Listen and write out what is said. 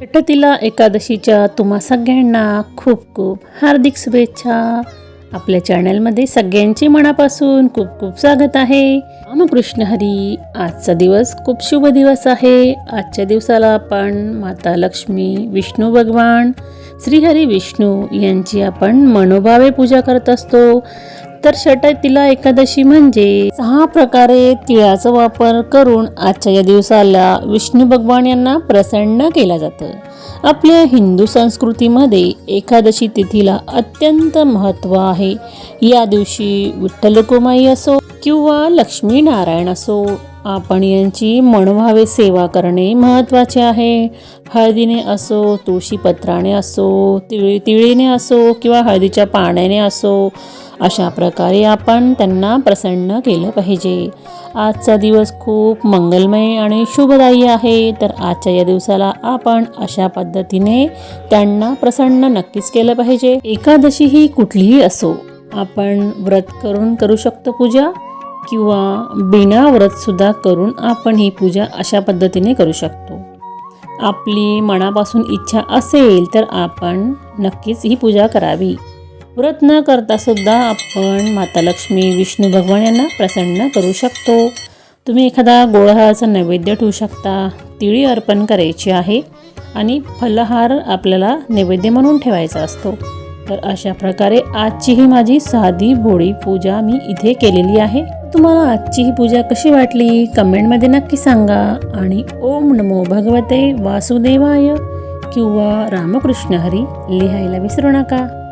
छटतीला एकादशीच्या तुम्हा सगळ्यांना खूप खूप हार्दिक शुभेच्छा. आपल्या चॅनलमध्ये सगळ्यांची मनापासून खूप खूप स्वागत आहे. रामकृष्ण हरी आजचा दिवस खूप शुभ दिवस आहे. आजच्या दिवसाला आपण माता लक्ष्मी विष्णू भगवान श्रीहरी विष्णू यांची आपण मनोभावे पूजा करत असतो. तर षटतीला एकादशी म्हणजे सहा प्रकारे तिळाचा वापर करून आजच्या या दिवसाला विष्णू भगवान यांना प्रसन्न केला जातं. आपल्या हिंदू संस्कृतीमध्ये एकादशी तिथीला अत्यंत महत्त्व आहे. या दिवशी विठ्ठलकुमाई असो किंवा लक्ष्मी नारायण असो आपण यांची मनभावे सेवा करणे महत्त्वाचे आहे. हळदीने असो तुळशीपत्राने असो तिळी तिळीने असो किंवा हळदीच्या पाण्याने असो अशा प्रकारे आपण त्यांना प्रसन्न केलं पाहिजे. आजचा दिवस खूप मंगलमय आणि शुभदायी आहे. तर आजच्या या दिवसाला आपण अशा पद्धतीने त्यांना प्रसन्न नक्कीच केलं पाहिजे. एकादशी ही कुठलीही असो आपण व्रत करून करू शकतो पूजा. किंवा बिना व्रतसुद्धा करून आपण ही पूजा अशा पद्धतीने करू शकतो. आपली मनापासून इच्छा असेल तर आपण नक्कीच ही पूजा करावी. व्रत न करता सुद्धा आपण माता लक्ष्मी विष्णू भगवान यांना प्रसन्न करू शकतो. तुम्ही एखादा गोळहाराचा नैवेद्य ठेवू शकता तिळी अर्पण करायची आहे आणि फलहार आपल्याला नैवेद्य म्हणून ठेवायचा असतो. तर अशा प्रकारे आजची ही माझी साधी भोळी पूजा मी इथे केलेली आहे. तुम्हाला आजची ही पूजा कशी वाटली? कमेंटमध्ये नक्की सांगा. आणि ओम नमो भगवते वासुदेवाय किंवा रामकृष्ण हरी लिहायला विसरू नका.